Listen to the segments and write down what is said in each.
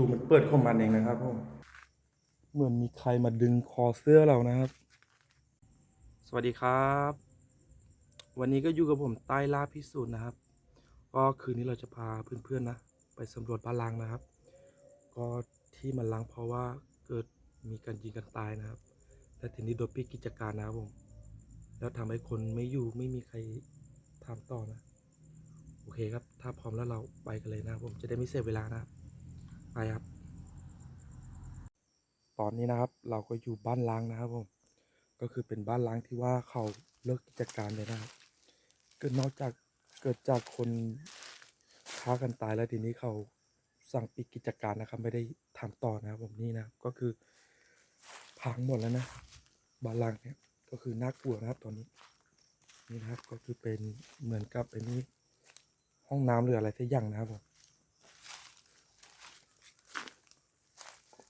ตูมันเปิดของมันเองนะครับผมเหมือนมีใครมาดึงคอเสื้อเรานะครับ สวัสดีครับ วันนี้ก็อยู่กับผมใต้ล่าพิสูจน์นะครับ ก็คืนนี้เราจะพาเพื่อนๆนะ ไปสำรวจบ้านล้างนะครับ ก็ที่มันล้างเพราะว่าเกิดมีการยิงกันตายนะครับ และทีนี้โดนปิดกิจการนะครับผม แล้วทำให้คนไม่อยู่ไม่มีใครทำต่อนะ โอเคครับ ถ้าพร้อมแล้วเราไปกันเลยนะครับผมจะได้ไม่เสียเวลานะครับ ไปครับ ตอนนี้นะครับ เราก็อยู่บ้านล้างนะครับผม ก็คือเป็นบ้านล้างที่ว่าเขาเลิกกิจการเลยนะครับก็นอกจากเกิดจากคนฆ่ากันตายแล้วทีนี้เขาสั่งปิดกิจการนะครับ ไม่ได้ทำต่อนะครับผมนี่นะก็คือพังหมดแล้วนะบ้านล้างเนี่ยก็คือน่ากลัวนะครับตอนนี้นี่นะครับก็คือเป็นเหมือนกับไอ้นี่ห้องน้ำหรืออะไรสักอย่างนะครับผม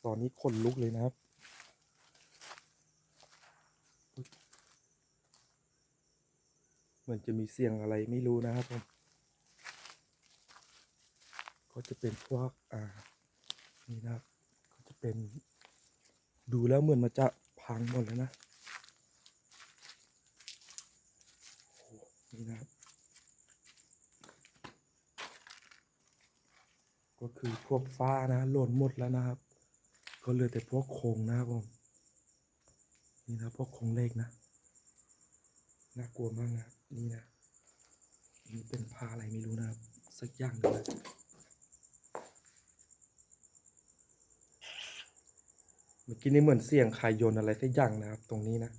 ตอนนี้ขนลุกเลยนะครับ เหมือนจะมีเสียงอะไรไม่รู้นะครับผม ก็จะเป็นพวกอ่า นี่นะครับ ก็จะเป็น ดูแล้วเหมือนมันจะพังหมดแล้วนะโอ้โหนี่นะครับ ก็คือพวกฟ้านะหล่นหมดแล้วนะครับ ก็เหลือแต่พวกโครงนะครับผมนี่นะพวกโครงเล็กนะน่ากลัวมากนะนี่นะนี่เป็นผ้าอะไรไม่รู้นะครับสักอย่างหนึงนะเมื่อกี้นี่เหมือนเสียงใครโยนอะไรสักอย่างนะครับ ตรงนี้นะ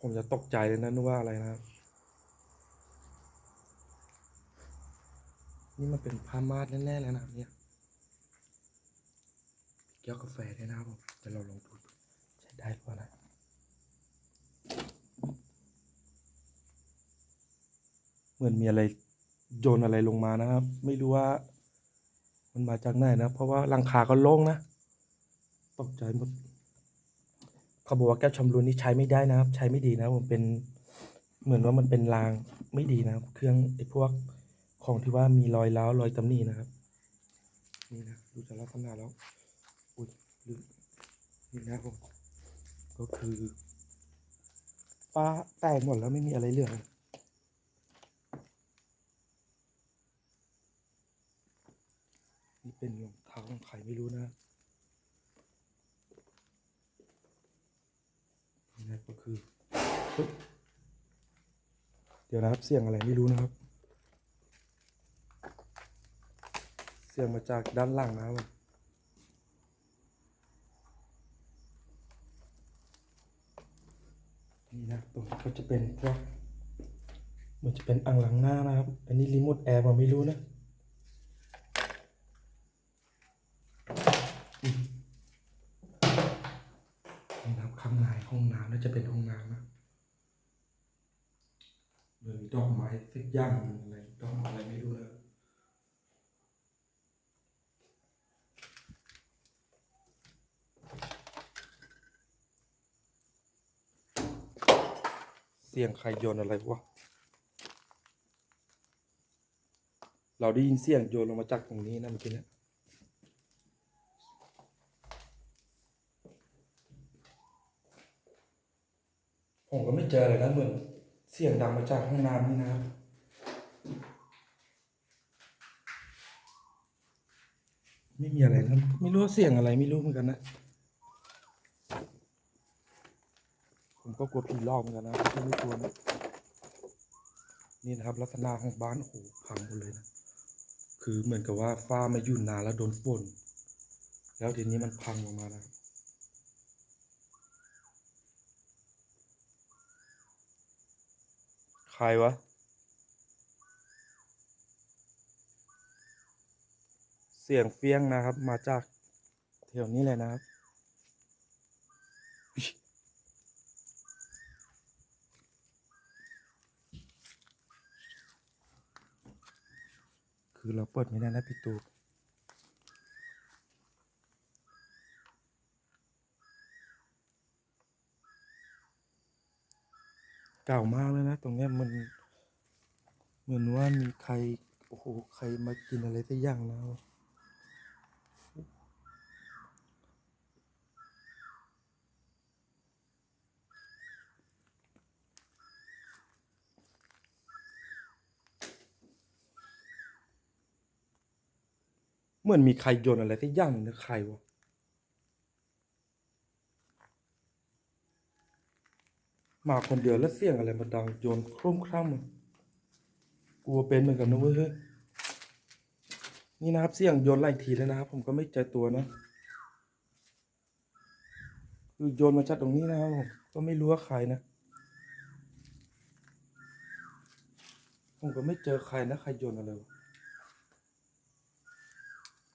ผมจะตกใจเลยนะนึกว่าอะไรนะครับนี่มันเป็นผ้ามานแน่ๆแล้วนะเนี่ย แก้วกาแฟด้วยนะครับผมเดี๋ยวเราลองดูใช้ได้หรือเปล่านะเหมือนมีอะไรโยนอะไรลงมานะครับ ไม่รู้ว่า มันมาจากไหนนะ เพราะว่าหลังคาก็โล่งนะตกใจหมดเขาบอกว่าแก้วชำรุนนี่ใช้ไม่ได้นะครับ ใช้ไม่ดีนะผมเป็นเหมือนว่ามันเป็นรางไม่ดีนะครับ เครื่องไอ้พวกของที่ว่ามีรอยร้าวรอยตำหนินะครับ นี่นะดูจากลักษณะแล้ว นี่นะครับผมก็คือฟ้าแตกหมดแล้วไม่มีอะไรเหลือนี่เป็นรองเท้าของใครไม่รู้นะนี่นะก็คือเฮ้ยเดี๋ยวนะครับเสียงอะไรไม่รู้นะครับ เสียงมาจากด้านหลังนะครับผม นี่นะตรงนี้ก็จะเป็นพวกมันจะเป็นอ่างล้างหน้านะครับ อันนี้รีโมทแอร์ผมไม่รู้นะนี่นะครับข้างในห้องน้ำน่าจะเป็นห้องน้ำนะเหมือนดอกไม้สักอย่างหนึ่งอะไรดอกอะไรไม่รู้นะ เสียงใครโยนอะไรวะ เราได้ยินเสียงโยนลงมาจากตรงนี้นะเมื่อกี้เนะผมก็ไม่เจอเลยนะเหมือนเสียงดังมาจากห้องน้ำนี่นะครับไม่มีอะไรนะไม่รู้เสียงอะไรไม่รู้เหมือนกันนะ ผมก็กลัวผีหลอกเหมือนกันนะไม่ไม่กลัวนะนี่นะครับ ลักษณะของบ้านโอ้โหพังหมดเลยนะคือเหมือนกับว่าฟ้ามาอยู่นานแล้วโดนฝนแล้วทีนี้มันพังออกมานะใครวะ เสียงเฟี้ยงนะครับ มาจากแถวนี้เลยนะครับ คือเราเปิดไม่ได้แล้วพี่ตูเก่ามากเลยนะ ตรงเนี้ยมันเหมือนว่ามีใคร โอ้โห ใครมากินอะไรสักอย่างแล้ มือนมีใครโยนอะไรสักอย่างหนึ่งนะใครวะมาคนเดียวแล้วเสียงอะไรมาดังโยนโคร่มคร่ำอะกลัวเป็นเหมือนกันนะเว้ยนี่นะครับเสียงโยนหลายทีแล้วนะครับ ผมก็ไม่เจตัวนะคือโยนมาจากตรงนี้นะครับผมก็ไม่รู้ว่าใครนะ ผมก็ไม่เจอใครนะใครโยนอะไรวะ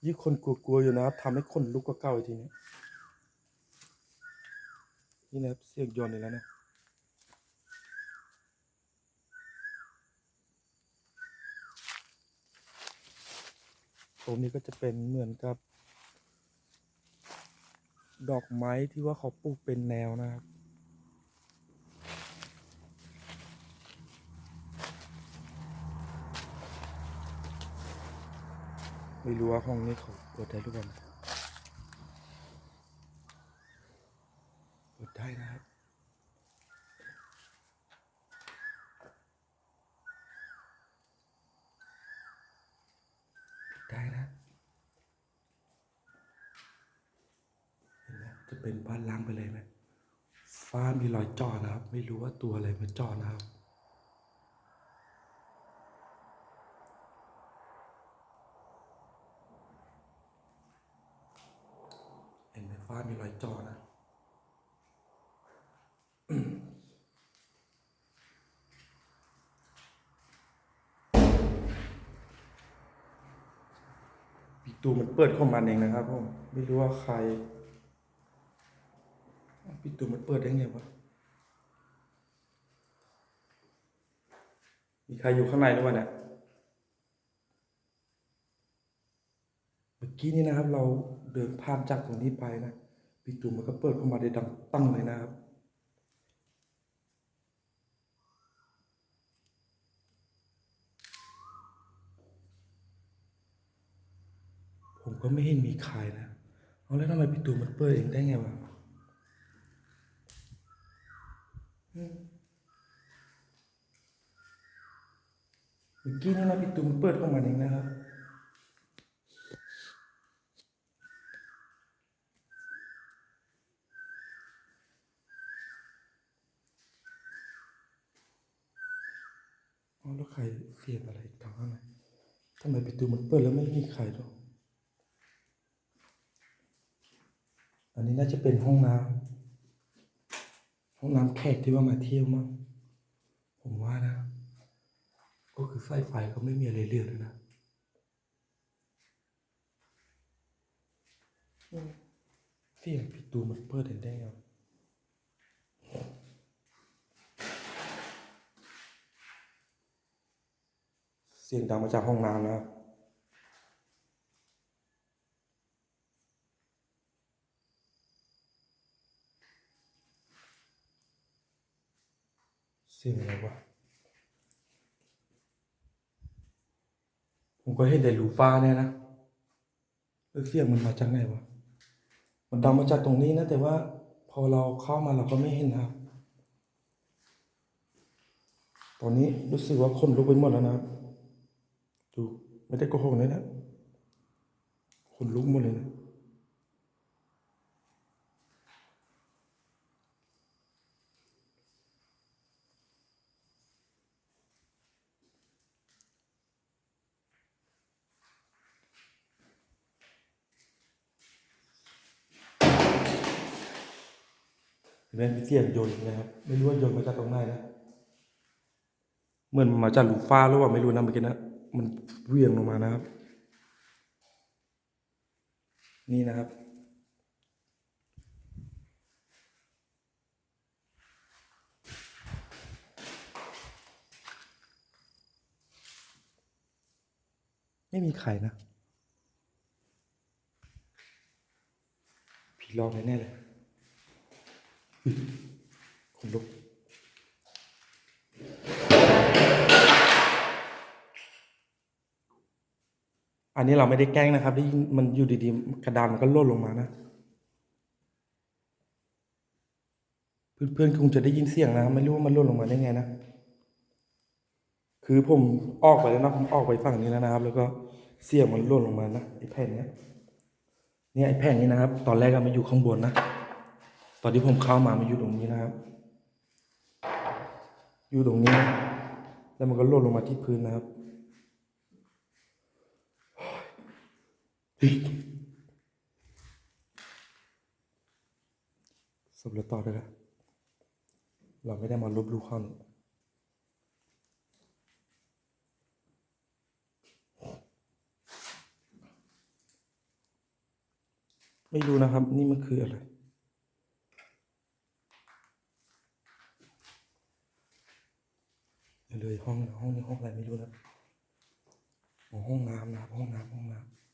ยิ่งคนกลัวๆอยู่นะครับทำให้คนลุกก็เก้าอีกทีนี้นี่นะครับเสียงยนอีกแล้วนะตรงนี้ก็จะเป็นเหมือนกับ ดอกไม้ที่ว่าเขาปลูกเป็นแนวนะครับ ไม่รู้ว่าห้องนี้เขาเปิดได้หรือเปล่าเปิดได้นะครับได้นะเห็นไหมจะเป็นบ้านล้างไปเลยไหมฟ้ามีรอยเจอนะครับ ไม่รู้ว่าตัวอะไรมาเจอนะครับ เห็นมฟ้ามีรอยจอนะประตูมันเปิดของมันเองนะครับผมไม่รู้ว่าใครประตูมันเปิดได้ไงวะมีใครอยู่ข้างในหรือเปล่าเนี่ยเมื่อกี้นี้นะครับ เราเดินผ่านจากตรงนี้ไปนะ ประตูมันก็เปิดเข้ามาได้ดังตั้งเลยนะครับ ผมก็ไม่เห็นมีใครนะ เอาแล้วทำไมพี่ตูมันเปิดเองได้ไงวะเมื่อกี้นี่นะพี่ตูมันเปิดเของมันเองนะครับ แล้วใครเสียงอะไรอีกทางข้างในทำไมประตูมันเปิดแล้วไม่มีใครหรอกอันนี้น่าจะเป็นห้องน้ำห้องน้ำแขกที่ว่ามาเที่ยวมั้งผมว่านะ ก็คือไฟไฟก็ไม่มีอะไรเลือกเลยนะอืมเสียงปิดตูมันเปิดเห็นได้ไงวะ เสียงดังมาจากห้องน้ำนะครับเสียงอะไรวะผมก็เห็นแต่รูฟ้าเนี่ยนะแล้วเสียงมันมาจากไหนวะมันดังมาจากตรงนี้นะ แต่ว่าพอเราเข้ามาเราก็ไม่เห็นนะครับ ตอนนี้รู้สึกว่าคนลุกไปหมดแล้วนะครับ ดูไม่ได้โกหกเลยนะคนลุกหมดเลยนะเห็นเสียงโยนนะครับ ไม่รู้ว่าโยนมาจากตรงไหนนะ เหมือนมาจากลูฟ้าหรือว่าไม่รู้นะเมื่อกี้นะ มันเวียงลงมานะครับ นี่นะครับ ไม่มีใครนะผีลอกแน่เลยคนลุก อันนี้เราไม่ได้แกล้งนะครับได้ยินมันอยู่ดีๆกระดานมันก็ล่นลงมานะเพื่อนๆคงจะได้ยินเสียงนะไม่รู้ว่ามันล่นลงมาได้ไงนะคือผมออกไปแล้วนะผมออกไปฝั่งนี้แล้วนะครับ แล้วก็เสียงมันล่นลงมานะไอ้แผ่นเนี้ยเนี่ยไอ้แผ่นนี้นะครับ ตอนแรกอะมันอยู่ข้างบนนะตอนที่ผมเข้ามามันอยู่ตรงนี้นะครับ อยู่ตรงนี้ แล้วมันก็ล่นลงมาที่พื้นนะครับเฮ้ย สำรวจต่อเลยนะเราไม่ได้มาลบลู่เขานี่ไม่รู้นะครับ นี่มันคืออะไรเลยห้องห้องนี้ห้องอะไรไม่รู้นะห้องน้ำนะครับห้องน้ำห้องน้ำ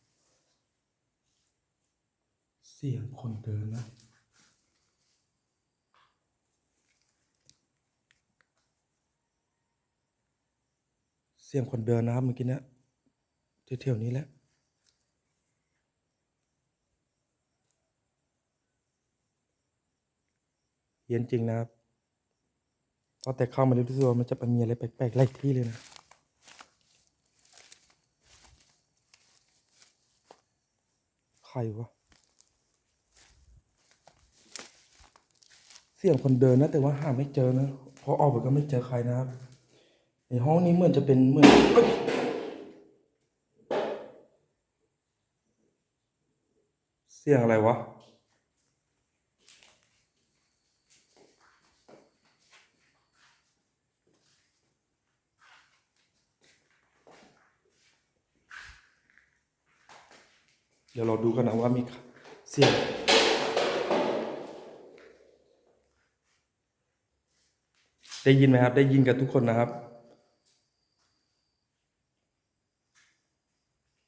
สียงคนเดินนะเสียงคนเดินนะครับเมื่อกี้เนี้ยวนี้แหละเย็นจริงนะครับตอนแต่เข้ามาเรู้สึกว่ามันจะมีอะไรแปลกๆไล่ที่เลยนะใครวะ สียงคนเดินนะ แต่ว่าหาไม่เจอนะพอออกไปก็ไม่เจอใครนะครับในห้องนี้เหมือนจะเป็นเหมือนเอ้ยเสียงอะไรวะเดี๋ยวเราดูกันนะว่ามีเสียง ได้ยินไหมครับ ได้ยินกันทุกคนนะครับ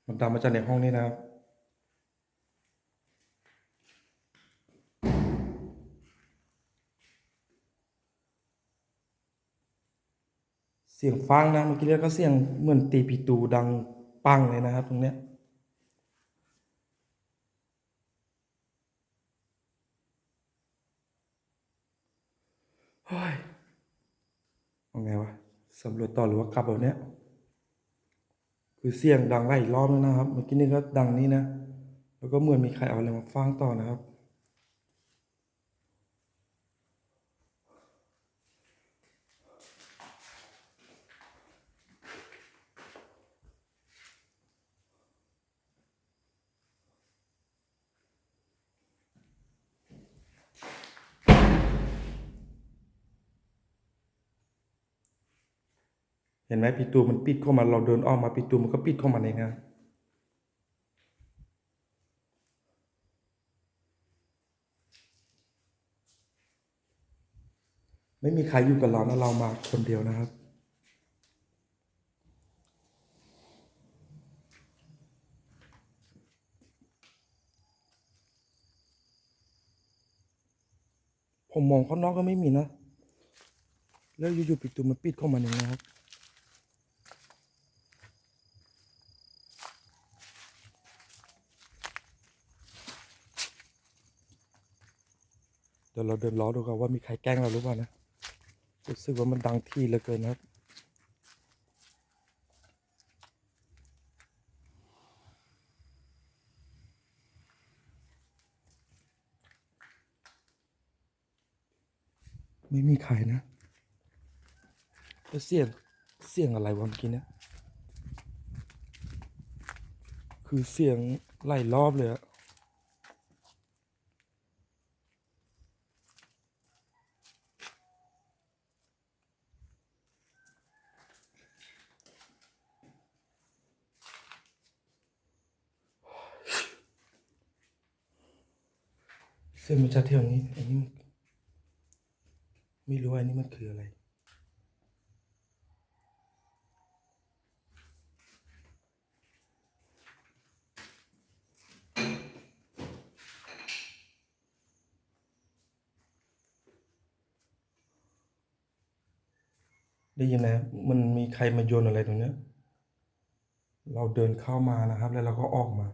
มันดังมาจากในห้องนี้นะครับเสียงฟังนะเมื่อกี้เรียกก็เสียงเหมือนตีปีตูดังปังเลยนะครับ ตรงเนี้ย เฮ้ยเอา ไงวะสำรวจต่อหรือว่ากลับแบบเนี้ย คือเสียงดังไล่อีกรอบแล้วนะครับ เมื่อกี้นี่ก็ดังนี้นะ แล้วก็เหมือนมีใครเอาอะไรมาฟังต่อนะครับ เห็นไหมปิดตูมันปิดเข้ามาเราเดินออกมาปิดตูมันก็ปิดเข้ามาเองนะไม่มีใครอยู่กับเรานะเรามาคนเดียวนะครับผมมองข้างนอกก็ไม่มีนะ แล้วอยู่ๆปิดตูมันปิดเข้ามาเองนะครับ เดี๋ยวเราเดินล้อดูกันว่ามีใครแกล้งเราหรือเปล่านะ รู้สึกว่ามันดังที่เหลือเกินครับ ไม่มีใครนะแล้วเสียงเสียงอะไรวะเมื่อกี้เนี่ย คือเสียงไล่รอบเลยอะ เส้นมันจะเที่ยวนี้ อันนี้มันไม่รู้ว่าอันนี้มันคืออะไร ได้ยินนะมันมีใครมาโยนอะไรตรงเนี้ย เราเดินเข้ามานะครับ แล้วเราก็ออกมา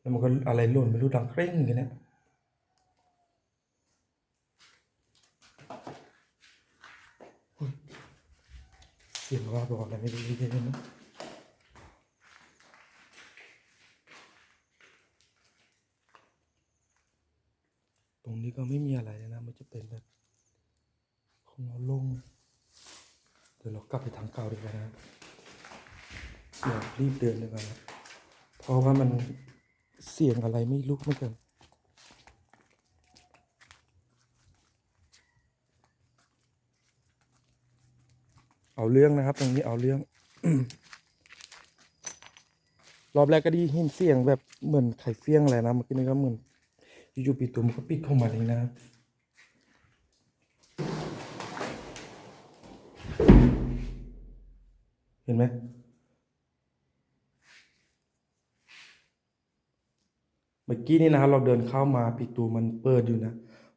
แล้วมันก็อะไรหล่นไม่รู้ดังเคร่งกันเนี่ย เสียงว่าบอกอะไรไม่รู้เลยนะตรงนี้ก็ไม่มีอะไรนะ มันจะเป็นแบบของเราลง เดี๋ยวเรากลับไปทางเก่าดีกว่านะเดี๋ยวรีบเดินดีกว่านะเพราะว่ามันเสียงอะไรไม่รู้เหมือนกัน เอาเรื่องนะครับ ตรงนี้เอาเรื่อง รอบแรกก็ได้ยินเสียงแบบเหมือนไข่เฟี้ยงอะไรนะเมื่อกี้นี้ก็เหมือนอยู่ๆปิดตัวมันก็ปิดเข้ามาเลยนะครับเห็นไหมเมื่อกี้นี่นะครับเราเดินเข้ามาปิดตัวมันเปิดอยู่นะ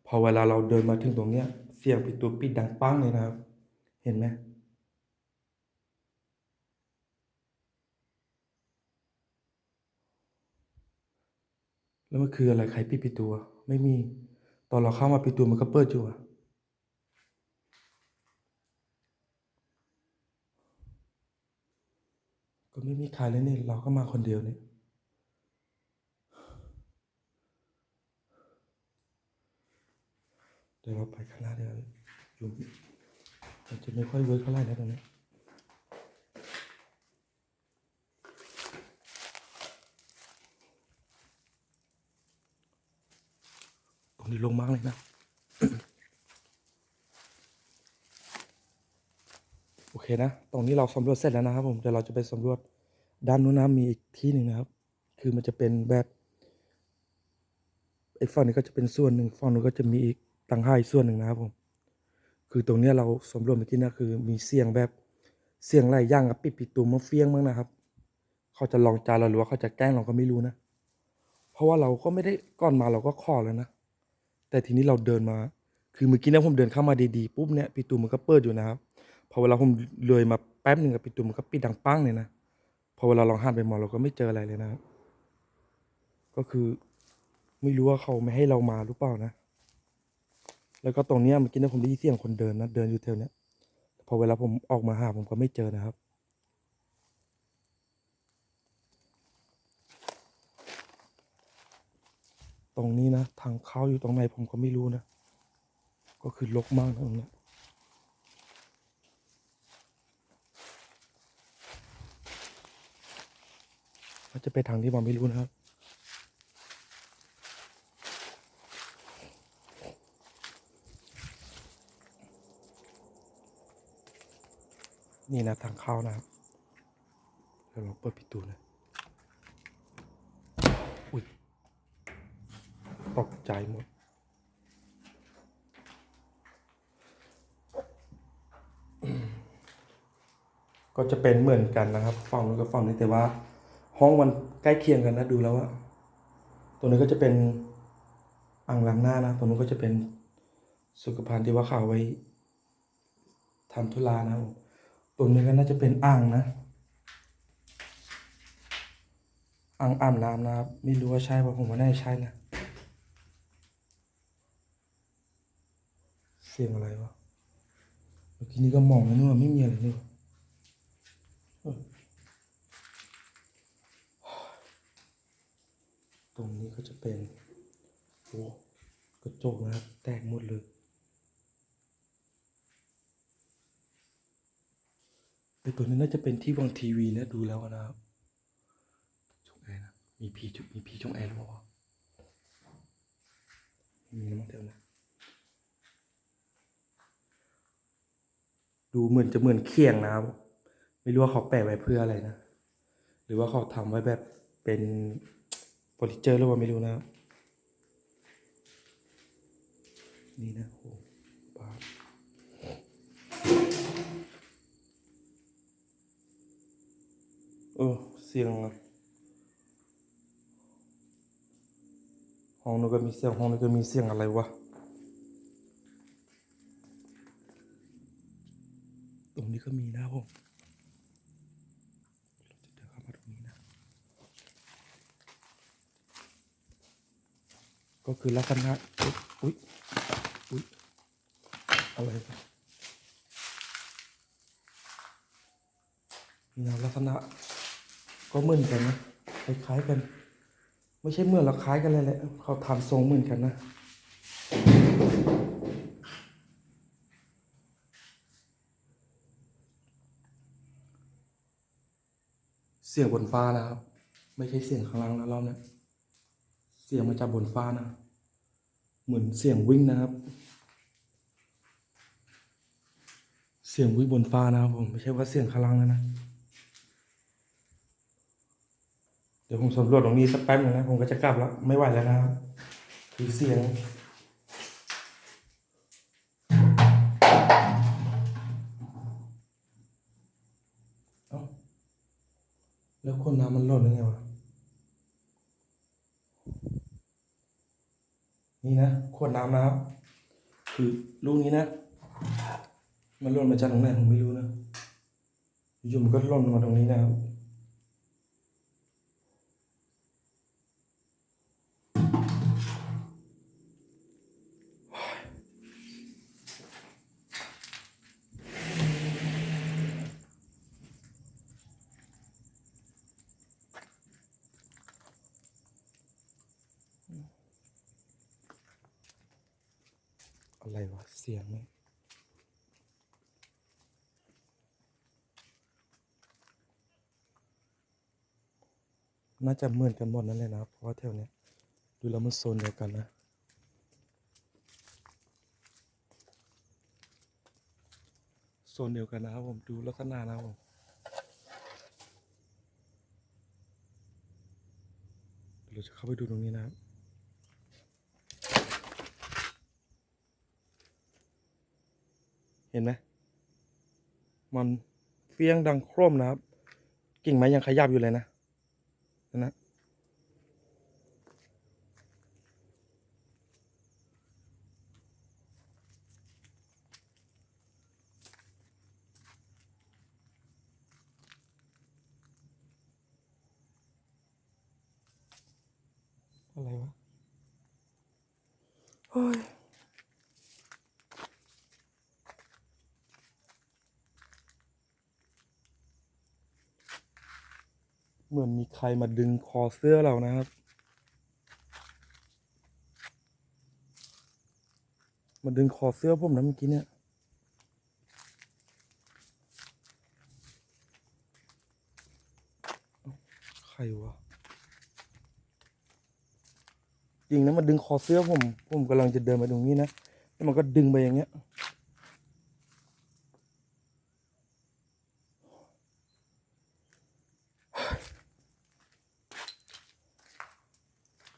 พอเวลาเราเดินมาถึงตรงเนี้ย เสียงปิดตัวปิดดังปั้งเลยนะครับ เห็นไหม แล้วมันคืออะไรใครปิดปิดตัวไม่มี ตอนเราเข้ามาปิดตัวมันก็เปิดอยู่อะก็ไม่มีใครเลยนี่เราก็มาคนเดียวนี่เดี๋ยวเราไปข้างหน้าเดี๋ยวอยู่มันจะไม่ค่อยเวิร์กเท่าไหร่นะตรงนี้ ตรง นี้ลงมากเลยนะ โอเคนะ ตรงนี้เราสำรวจเสร็จแล้วนะครับผมเดี๋ยวเราจะไปสำรวจด้านนู้นนะมีอีกที่หนึ่งนะครับ คือมันจะเป็นแบบไอ้ฝั่งนี้ก็จะเป็นส่วนหนึ่งฝั่งนู้นก็จะมีอีกต่างหากอีกส่วนหนึ่งนะครับผม คือตรงนี้เราสำรวจเมื่อกี้นะคือ มีเสียงแบบเสียงหลายอย่างกับปิดปิดตูมมาเฟี้ยงบ้างนะครับ เขาจะลองจานเราหรือว่าเขาจะแกล้งเราก็ไม่รู้นะ เพราะว่าเราก็ไม่ได้ก่อนมาเราก็ขอแล้วนะ แต่ทีนี้เราเดินมา คือเมื่อกี้นะผมเดินเข้ามาดีๆปุ๊บเนี่ยปิดตูมันก็เปิดอยู่นะครับ พอเวลาผมเลยมาแป๊บหนึ่งกับปิดตูมันก็ปิดดังปั้งเลยนะ พอเวลาลองหันไปมองเราก็ไม่เจออะไรเลยนะครับ ก็คือไม่รู้ว่าเขาไม่ให้เรามาหรือเปล่านะ แล้วก็ตรงเนี้ยเมื่อกี้นะผมได้ยินเสียงคนเดินนะเดินอยู่แถวเนี้ย พอเวลาผมออกมาหาผมก็ไม่เจอนะครับ ตรงนี้นะ ทางเข้าอยู่ตรงไหนผมก็ไม่รู้นะ ก็คือรกมากนะตรงนี้ยว่าจะไปทางที่ผมไม่รู้นะครับนี่นะทางเข้านะครับเดี๋ยวเราเปิดประตูนะอุ้ย ตกใจหมด ก็จะเป็นเหมือนกันนะครับฝั่งนู้นกับฝั่งนี้แต่ว่า ห้องมันใกล้เคียงกันนะดูแล้วอะตัวนี้ก็จะเป็นอ่างล้างหน้านะตัวนู้นก็จะเป็นสุขภัณฑ์ที่ว่าเขาเอาไว้ทำธุระนะครับตัวนี้ก็น่าจะเป็นอ่างนะอ่างอาบน้ำนะครับ ไม่รู้ว่าใช่ป่ะผมว่าน่าจะใช่นะ สียงอะไรวะเมื่อกี้นี้ก็มองแล้วนึกว่าไม่มีอะไรเออตรงนี้ก็จะเป็นโอ้กระจกนะครับ แตกหมดเลยไอตัวนี้น่าจะเป็นที่วางทีวีนะดูแล้วนะครับชงแอร์นะมีพีจุมีพีชงแอร์หรือเปล่ามีนะมั้งเดี๋ยวนะ ดูเหมือนจะเหมือนเคียงนะครับ ไม่รู้ว่าเขาแปะไว้เพื่ออะไรนะ หรือว่าเขาทำไว้แบบเป็นเฟอร์นิเจอร์หรือว่าไม่รู้นะ นี่นะโอ้บ้าเออเสียงอะห้องนู้นก็มีเสียงห้องนี้ก็มีเสียงอะไรวะ นี้ก็มีนะครับผมเราจะเดินเข้ามาตรงนี้นะ ก็คือลักษณะอุ๊ยอุ๊ยอะไรวะนี่นะลักษณะก็เหมือนกันนะคล้ายๆกัน ไม่ใช่เหมือนหรอกคล้ายกันเลยแหละเขาทำทรงเหมือนกันนะ สียงบนฟ้านะครับ ไม่ใช่เสียงข้างล่างนะรอบนี้เสียงมาจากบนฟ้านะ เหมือนเสียงวิ่งนะครับ เสียงวิ่งบนฟ้านะครับผมไม่ใช่ว่าเสียงข้างล่างนะนะเดี๋ยวผมสำรวจตรงนี้สักแป๊บนึงนะผมก็จะกลับแล้วไม่ไหวแล้วนะครับคือเสียง แล้วคนน้ำมันหล่นได้ไงวะ นี่นะขวดน้ำนะครับ คือลูกนี้นะ มันหล่นมาจากตรงไหนผมไม่รู้นะอยู่ๆมันก็หล่นมาตรงนี้นะครับ อะไรวะ เสียงนี่น่าจะเหมือนกันหมดนั่นเลยนะเพราะว่าแถวเนี้ยดูแล้วมันโซนเดียวกันนะโซนเดียวกันนะครับผมดูลักษณะนะครับผมเดี๋ยวเราจะเข้าไปดูตรงนี้นะครับ เห็นไหมมันเฟี้ยงดังโครมนะครับ กิ่งไม้ยังขยับอยู่เลยนะนะอะไรวะเฮ้ย เหมือนมีใครมาดึงคอเสื้อเรานะครับ มาดึงคอเสื้อผมนะเมื่อกี้เนี่ยใครวะจริงนะมาดึงคอเสื้อผม ผมกำลังจะเดินไปตรงนี้นะแล้วมันก็ดึงไปอย่างเงี้ย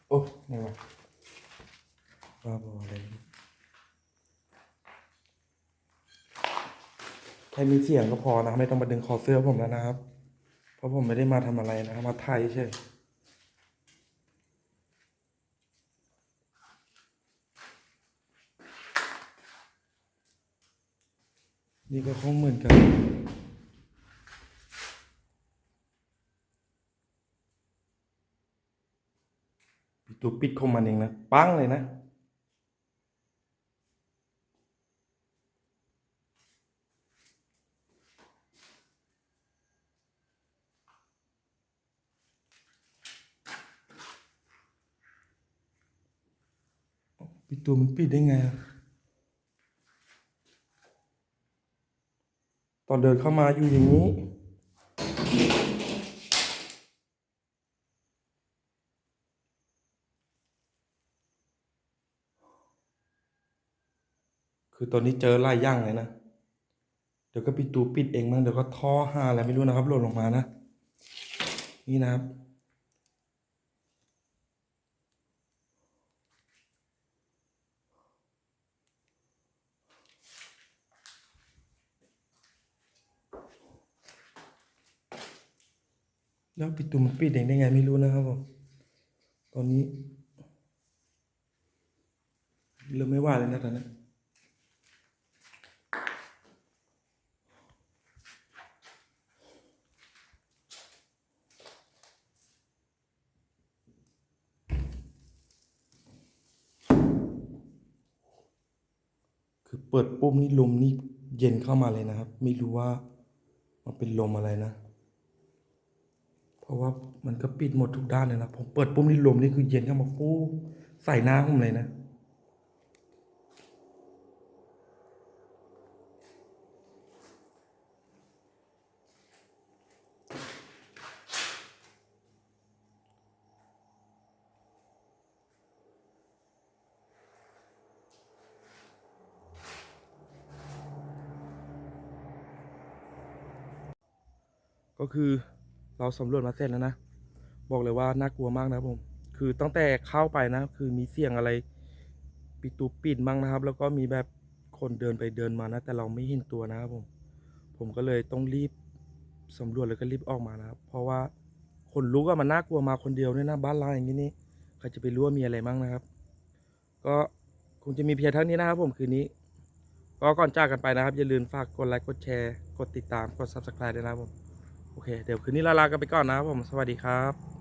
โอ้นี่วะบ้าบออะไรเนี่ยแค่มี เสียงก็พอนะไม่ต้องมาดึงคอเสื้อผมแล้วนะครับ เพราะผมไม่ได้มาทำอะไรนะครับมาถ่ายเฉยนี่ก็คงเหมือนกันปิดตัวปิดของมันเองนะ ปังเลยนะ ปิด ตัวมันปิดได้ไง ตอนเดินเข้ามาอยู่อย่างนี้ คือตอนนี้เจอหลายอย่างเลยนะ เดี๋ยวก็ปิดตูปิดเองมั้งเดี๋ยวก็ท่อห้าอะไรไม่รู้นะครับหล่นลงมานะ นี่นะครับ แล้วปิดตูมันปิดเองได้ไงไม่รู้นะครับผมตอนนี้เริ่มไม่ว่าเลยนะตอนนี้คือเปิดปุ๊บนี่ลมนี่เย็นเข้ามาเลยนะครับ ไม่รู้ว่ามันเป็นลมอะไรนะ ราะว่ามันก็ปิดหมดทุกด้านเลยนะผมเปิดปุ่มนี่ลมนี่คือเย็นเข้ามาฟูใส่หน้าผมเลยนะก็คือ เราสำรวจมาเสร็จแล้วนะ บอกเลยว่าน่ากลัวมากนะครับผม คือตั้งแต่เข้าไปนะ คือมีเสียงอะไร ปิดตูปิดบ้างนะครับ แล้วก็มีแบบคนเดินไปเดินมานะ แต่เราไม่เห็นตัวนะครับผม ผมก็เลยต้องรีบสำรวจแล้วก็รีบออกมานะครับ เพราะว่าคนลุกอะมันน่ากลัวมาคนเดียวเนี่ยนะบ้านเราอย่างนี้นี่ใครจะไปรู้ว่ามีอะไรบ้างนะครับ ก็คงจะมีเพียงเท่านี้นะครับผมคืนนี้ ก็ก่อนจากกันไปนะครับ อย่าลืมฝากกดไลค์กดแชร์ กดติดตามกด subscribe ด้วยนะครับผม โอเค เดี๋ยวคืนนี้ลาลากันไปก่อนนะครับผม สวัสดีครับ